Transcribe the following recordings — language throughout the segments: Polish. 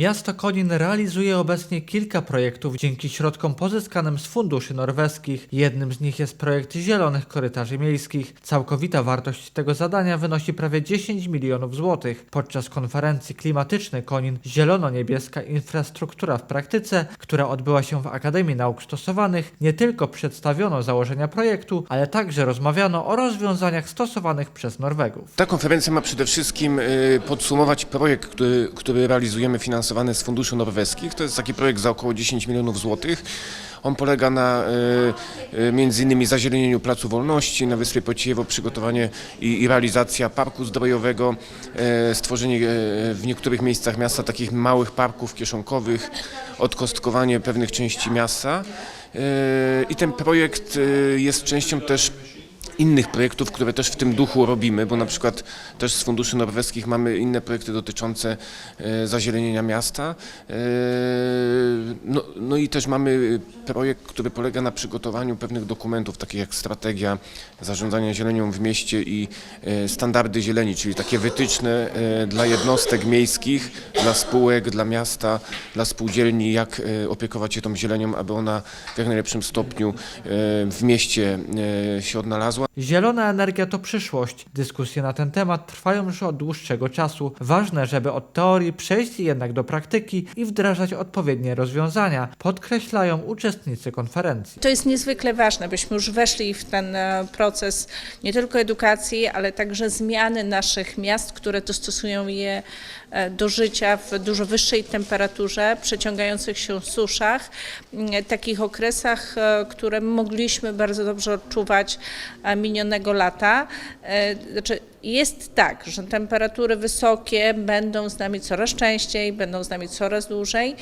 Miasto Konin realizuje obecnie kilka projektów dzięki środkom pozyskanym z funduszy norweskich. Jednym z nich jest projekt Zielonych Korytarzy Miejskich. Całkowita wartość tego zadania wynosi prawie 10 milionów złotych. Podczas konferencji klimatycznej Konin Zielono-Niebieska Infrastruktura w praktyce, która odbyła się w Akademii Nauk Stosowanych, nie tylko przedstawiono założenia projektu, ale także rozmawiano o rozwiązaniach stosowanych przez Norwegów. Ta konferencja ma przede wszystkim y, podsumować projekt, który, który realizujemy z funduszy norweskich. To jest taki projekt za około 10 milionów złotych. On polega na y, y, między innymi zazielenieniu Placu Wolności na Wyspie Pociewo, przygotowanie i, realizacja parku zdrojowego, y, stworzenie w niektórych miejscach miasta takich małych parków kieszonkowych, odkostkowanie pewnych części miasta. I ten projekt jest częścią też innych projektów, które też w tym duchu robimy, bo na przykład też z funduszy norweskich mamy inne projekty dotyczące e, zazielenienia miasta. No, i też mamy projekt, który polega na przygotowaniu pewnych dokumentów, takich jak strategia zarządzania zielenią w mieście i e, standardy zieleni, czyli takie wytyczne e, dla jednostek miejskich, dla spółek, dla miasta, dla spółdzielni, jak opiekować się tą zielenią, aby ona w jak najlepszym stopniu w mieście się odnalazła. Zielona energia to przyszłość. Dyskusje na ten temat trwają już od dłuższego czasu. Ważne, żeby od teorii przejść jednak do praktyki i wdrażać odpowiednie rozwiązania, podkreślają uczestnicy konferencji. To jest niezwykle ważne, byśmy już weszli w ten e, proces nie tylko edukacji, ale także zmiany naszych miast, które dostosują je e, do życia w dużo wyższej temperaturze, przeciągających się suszach, takich okresach, e, które mogliśmy bardzo dobrze odczuwać minionego lata. Znaczy, jest tak, że temperatury wysokie będą z nami coraz częściej, będą z nami coraz dłużej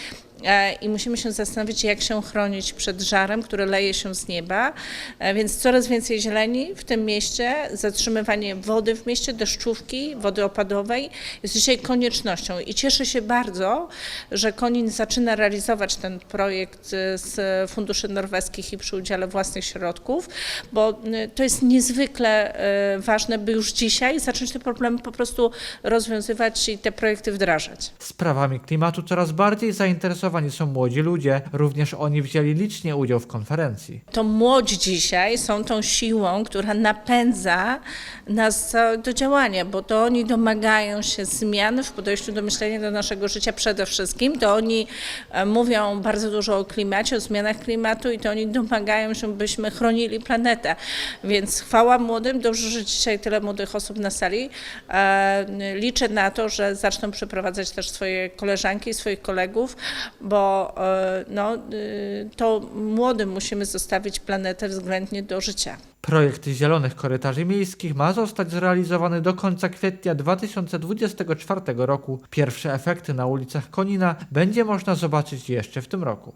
i musimy się zastanowić, jak się chronić przed żarem, który leje się z nieba. E, Więc coraz więcej zieleni w tym mieście, zatrzymywanie wody w mieście, deszczówki, wody opadowej jest dzisiaj koniecznością i cieszę się bardzo, że Konin zaczyna realizować ten projekt e, z funduszy norweskich i przy udziale własnych środków, bo to jest niezwykle e, ważne, by już dzisiaj zacząć te problemy po prostu rozwiązywać i te projekty wdrażać. Sprawami klimatu coraz bardziej zainteresowani są młodzi ludzie. Również oni wzięli licznie udział w konferencji. To młodzi dzisiaj są tą siłą, która napędza nas do działania, bo to oni domagają się zmian w podejściu do myślenia do naszego życia przede wszystkim. To oni e, mówią bardzo dużo o klimacie, o zmianach klimatu i to oni domagają się, byśmy chronili planetę. Więc chwała młodym, dobrze, że dzisiaj tyle młodych osób na sali. E, Liczę na to, że zaczną przeprowadzać też swoje koleżanki, swoich kolegów, bo e, no, y, to młodym musimy zostawić planetę względnie do życia. Projekt Zielonych Korytarzy Miejskich ma zostać zrealizowany do końca kwietnia 2024 roku. Pierwsze efekty na ulicach Konina będzie można zobaczyć jeszcze w tym roku.